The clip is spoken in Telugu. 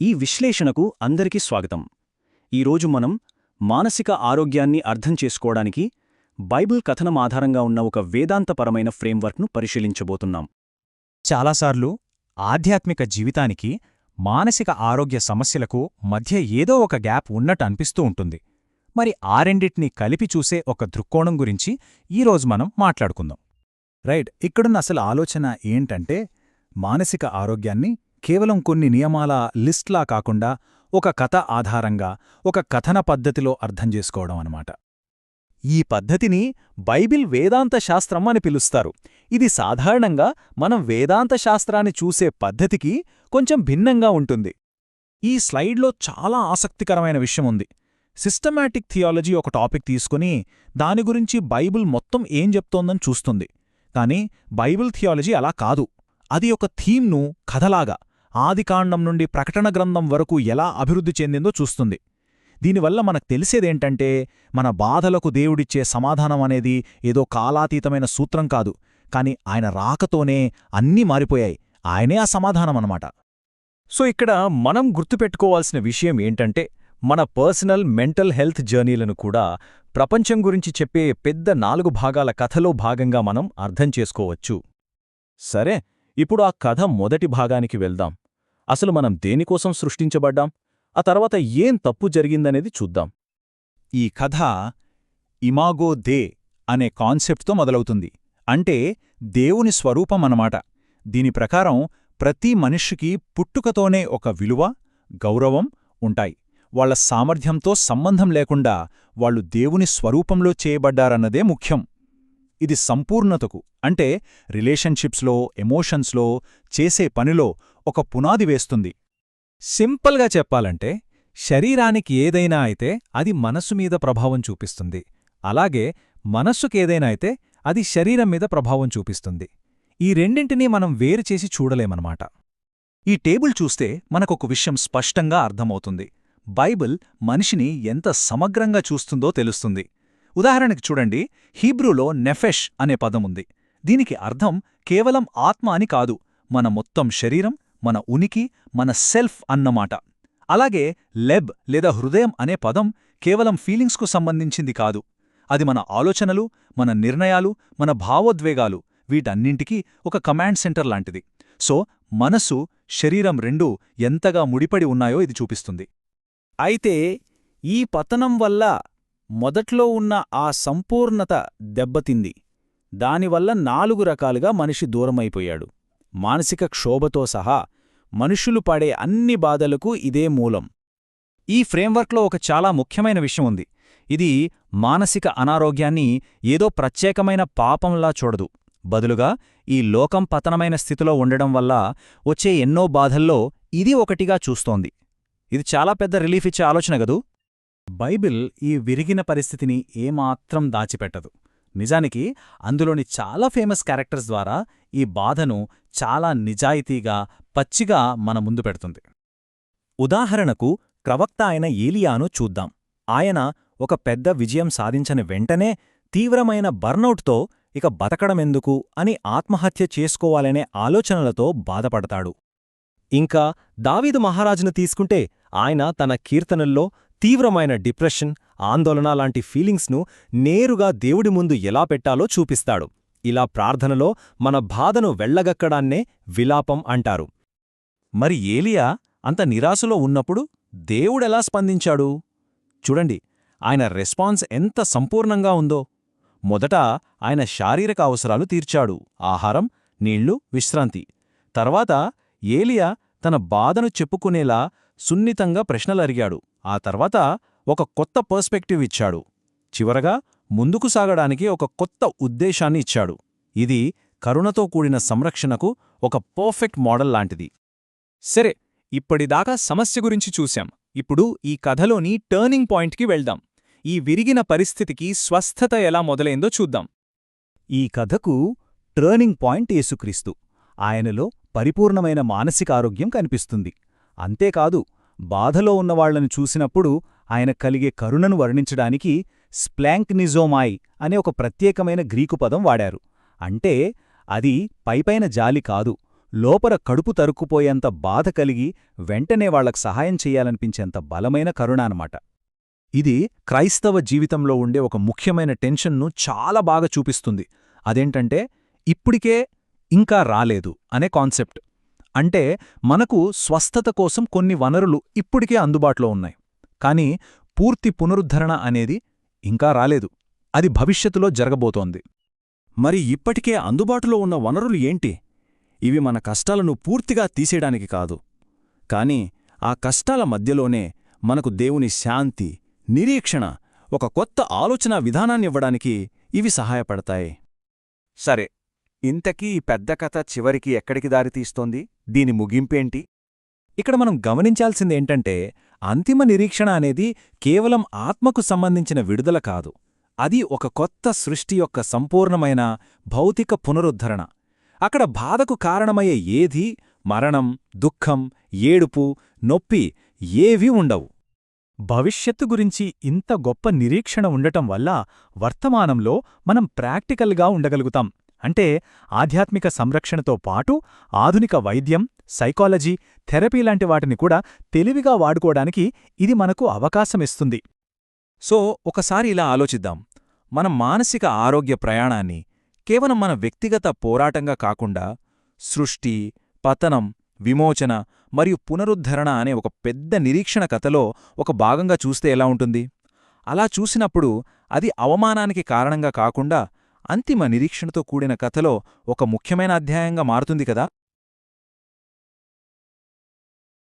ఈ విశ్లేషణకు అందరికీ స్వాగతం. ఈరోజు మనం మానసిక ఆరోగ్యాన్ని అర్థం చేసుకోవడానికి బైబిల్ కథనం ఆధారంగా ఉన్న ఒక వేదాంతపరమైన ఫ్రేమ్వర్క్ను పరిశీలించబోతున్నాం. చాలాసార్లు ఆధ్యాత్మిక జీవితానికి మానసిక ఆరోగ్య సమస్యలకు మధ్య ఏదో ఒక గ్యాప్ ఉన్నట్టు అనిపిస్తూ ఉంటుంది. మరి ఆ కలిపి చూసే ఒక దృక్కోణం గురించి ఈరోజు మనం మాట్లాడుకుందాం. రైట్ ఇక్కడున్న అసలు ఆలోచన ఏంటంటే మానసిక ఆరోగ్యాన్ని కేవలం కొన్ని నియమాల లిస్ట్లా కాకుండా ఒక కథ ఆధారంగా ఒక కథన పద్ధతిలో అర్థం చేసుకోవడం అనమాట ఈ పద్ధతిని బైబిల్ వేదాంత శాస్త్రం అని పిలుస్తారు. ఇది సాధారణంగా మనం వేదాంత శాస్త్రాన్ని చూసే పద్ధతికి కొంచెం భిన్నంగా ఉంటుంది. ఈ స్లైడ్లో చాలా ఆసక్తికరమైన విషయం ఉంది. సిస్టమాటిక్ థియాలజీ ఒక టాపిక్ తీసుకుని దాని గురించి బైబిల్ మొత్తం ఏం చెప్తోందని చూస్తుంది. కానీ బైబిల్ థియాలజీ అలా కాదు. అది ఒక థీమ్ను కథలాగా ఆదికాండం నుండి ప్రకటన గ్రంథం వరకు ఎలా అభివృద్ధి చెందిందో చూస్తుంది. దీనివల్ల మనకు తెలిసేదేంటంటే మన బాధలకు దేవుడిచ్చే సమాధానం అనేది ఏదో కాలాతీతమైన సూత్రం కాదు. కాని ఆయన రాకతోనే అన్నీ మారిపోయాయి. ఆయనే ఆ సమాధానమన్నమాట సో ఇక్కడ మనం గుర్తుపెట్టుకోవాల్సిన విషయం ఏంటంటే మన పర్సనల్ మెంటల్ హెల్త్ జర్నీలను కూడా ప్రపంచం గురించి చెప్పే పెద్ద నాలుగు భాగాల కథలో భాగంగా మనం అర్థం చేసుకోవచ్చు. సరే ఇప్పుడు ఆ కథ మొదటి భాగానికి వెళ్దాం. అసలు మనం దేనికోసం సృష్టించబడ్డాం? ఆ తర్వాత ఏం తప్పు జరిగిందనేది చూద్దాం. ఈ కథ ఇమాగో దే అనే కాన్సెప్ట్తో మొదలవుతుంది. అంటే దేవుని స్వరూపం అన్నమాట. దీని ప్రకారం ప్రతి మనిషికి పుట్టుకతోనే ఒక విలువ గౌరవం ఉంటాయి. వాళ్ళ సామర్థ్యంతో సంబంధం లేకుండా వాళ్ళు దేవుని స్వరూపంలో చేయబడ్డారన్నదే ముఖ్యం. ఇది సంపూర్ణతకు అంటే రిలేషన్షిప్స్లో ఎమోషన్స్లో చేసే పనిలో ఒక పునాది వేస్తుంది. సింపుల్గా చెప్పాలంటే శరీరానికి ఏదైనా అయితే అది మనస్సు మీద ప్రభావం చూపిస్తుంది. అలాగే మనస్సుకేదైనా అయితే అది శరీరం మీద ప్రభావం చూపిస్తుంది. ఈ రెండింటినీ మనం వేరు చేసి చూడలేమన్నమాట. ఈ టేబుల్ చూస్తే మనకొక విషయం స్పష్టంగా అర్థమవుతుంది. బైబిల్ మనిషిని ఎంత సమగ్రంగా చూస్తుందో తెలుస్తుంది. ఉదాహరణకి చూడండి హీబ్రూలో నెఫెష్ అనే పదముంది దీనికి అర్థం కేవలం ఆత్మ అని కాదు మన మొత్తం శరీరం మన ఉనికి మన సెల్ఫ్ అన్నమాట. అలాగే లెబ్ లేదా హృదయం అనే పదం కేవలం ఫీలింగ్స్కు సంబంధించింది కాదు. అది మన ఆలోచనలు మన నిర్ణయాలు మన భావోద్వేగాలు వీటన్నింటికీ ఒక కమాండ్ సెంటర్ లాంటిది. సో మనసు శరీరం రెండూ ఎంతగా ముడిపడి ఉన్నాయో ఇది చూపిస్తుంది. అయితే ఈ పతనం వల్ల మొదట్లో ఉన్న ఆ సంపూర్ణత దెబ్బతింది. దానివల్ల నాలుగు రకాలుగా మనిషి దూరమైపోయాడు. మానసిక క్షోభతో సహా మనుషులు పడే అన్ని బాధలకు ఇదే మూలం. ఈ ఫ్రేమ్వర్క్లో ఒక చాలా ముఖ్యమైన విషయం ఉంది. ఇది మానసిక అనారోగ్యాన్ని ఏదో ప్రత్యేకమైన పాపంలా చూడదు. బదులుగా ఈ లోకం పతనమైన స్థితిలో ఉండడం వల్ల వచ్చే ఎన్నో బాధల్లో ఇది ఒకటిగా చూస్తోంది. ఇది చాలా పెద్ద రిలీఫ్ ఇచ్చే ఆలోచన గదు బైబిల్ ఈ విరిగిన పరిస్థితిని ఏమాత్రం దాచిపెట్టదు. నిజానికి అందులోని చాలా ఫేమస్ క్యారెక్టర్స్ ద్వారా ఈ బాధను చాలా నిజాయితీగా పచ్చిగా మన ముందు పెడుతుంది. ఉదాహరణకు ప్రవక్త అయిన ఏలియాను చూద్దాం. ఆయన ఒక పెద్ద విజయం సాధించని వెంటనే తీవ్రమైన బర్నౌట్తో ఇక బతకడమెందుకు అని ఆత్మహత్య చేసుకోవాలనే ఆలోచనలతో బాధపడతాడు. ఇంకా దావీదు మహారాజును తీసుకుంటే ఆయన తన కీర్తనల్లో తీవ్రమైన డిప్రెషన్ ఆందోళన లాంటి ఫీలింగ్స్ను నేరుగా దేవుడి ముందు ఎలా పెట్టాలో చూపిస్తాడు. ఇలా ప్రార్థనలో మన బాధను వెళ్ళగక్కడాన్నే విలాపం అంటారు. మరి ఏలియా అంత నిరాశలో ఉన్నప్పుడు దేవుడెలా స్పందించాడు? చూడండి ఆయన రెస్పాన్స్ ఎంత సంపూర్ణంగా ఉందో. మొదట ఆయన శారీరక అవసరాలు తీర్చాడు. ఆహారం నీళ్ళు విశ్రాంతి. తర్వాత ఏలియా తన బాధను చెప్పుకునేలా సున్నితంగా ప్రశ్నలరిగాడు ఆ తర్వాత ఒక కొత్త పర్స్పెక్టివ్ ఇచ్చాడు. చివరగా ముందుకు సాగడానికి ఒక కొత్త ఉద్దేశాన్ని ఇచ్చాడు. ఇది కరుణతో కూడిన సంరక్షణకు ఒక పర్ఫెక్ట్ మోడల్ లాంటిది. సరే ఇప్పటిదాకా సమస్య గురించి చూశాం. ఇప్పుడు ఈ కథలోని టర్నింగ్ పాయింట్కి వెళ్దాం. ఈ విరిగిన పరిస్థితికి స్వస్థత ఎలా మొదలైందో చూద్దాం. ఈ కథకు టర్నింగ్ పాయింట్ యేసుక్రీస్తు. ఆయనలో పరిపూర్ణమైన మానసిక ఆరోగ్యం కనిపిస్తుంది. అంతేకాదు బాధలో ఉన్నవాళ్ళను చూసినప్పుడు ఆయన కలిగే కరుణను వర్ణించడానికి స్ప్లాంక్నిజోమాయ్ అనే ఒక ప్రత్యేకమైన గ్రీకు పదం వాడారు. అంటే అది పైపైన జాలి కాదు లోపల కడుపు తరుక్కుపోయేంత బాధ కలిగి వెంటనే వాళ్ళకు సహాయం చెయ్యాలనిపించేంత బలమైన కరుణ అనమాట ఇది క్రైస్తవ జీవితంలో ఉండే ఒక ముఖ్యమైన టెన్షన్ను చాలా బాగా చూపిస్తుంది. అదేంటంటే ఇప్పటికే ఇంకా రాలేదు అనే కాన్సెప్ట్. అంటే మనకు స్వస్థత కోసం కొన్ని వనరులు ఇప్పటికే అందుబాటులో ఉన్నాయి. కానీ పూర్తి పునరుద్ధరణ అనేది ఇంకా రాలేదు. అది భవిష్యత్తులో జరగబోతోంది. మరి ఇప్పటికే అందుబాటులో ఉన్న వనరులు ఏంటి? ఇవి మన కష్టాలను పూర్తిగా తీసేయడానికి కాదు. కాని ఆ కష్టాల మధ్యలోనే మనకు దేవుని శాంతి నిరీక్షణ ఒక కొత్త ఆలోచన విధానాన్నివ్వడానికి ఇవి సహాయపడతాయి. సరే ఇంతకీ ఈ పెద్ద కథ చివరికి ఎక్కడికి దారితీస్తోంది దీని ముగింపేంటి? ఇక్కడ మనం గమనించాల్సిందేంటంటే అంతిమ నిరీక్షణ అనేది కేవలం ఆత్మకు సంబంధించిన విడుదల కాదు. అది ఒక కొత్త సృష్టి యొక్క సంపూర్ణమైన భౌతిక పునరుద్ధరణ. అక్కడ బాధకు కారణమయ్యే ఏది మరణం దుఃఖం ఏడుపు నొప్పి ఏవీ ఉండవు. భవిష్యత్తు గురించి ఇంత గొప్ప నిరీక్షణ ఉండటం వల్ల వర్తమానంలో మనం ప్రాక్టికల్గా ఉండగలుగుతాం. అంటే ఆధ్యాత్మిక సంరక్షణతో పాటు ఆధునిక వైద్యం సైకాలజీ థెరపీ లాంటి వాటిని కూడా తెలివిగా వాడుకోవడానికి ఇది మనకు అవకాశమిస్తుంది సో ఒకసారి ఇలా ఆలోచిద్దాం. మన మానసిక ఆరోగ్య ప్రయాణాన్ని కేవలం మన వ్యక్తిగత పోరాటంగా కాకుండా సృష్టి పతనం విమోచన మరియు పునరుద్ధరణ అనే ఒక పెద్ద నిరీక్షణ కథలో ఒక భాగంగా చూస్తే ఎలా ఉంటుంది? అలా చూసినప్పుడు అది అవమానానికి కారణంగా కాకుండా అంతిమ నిరీక్షణతో కూడిన కథలో ఒక ముఖ్యమైన అధ్యాయంగా మారుతుంది కదా?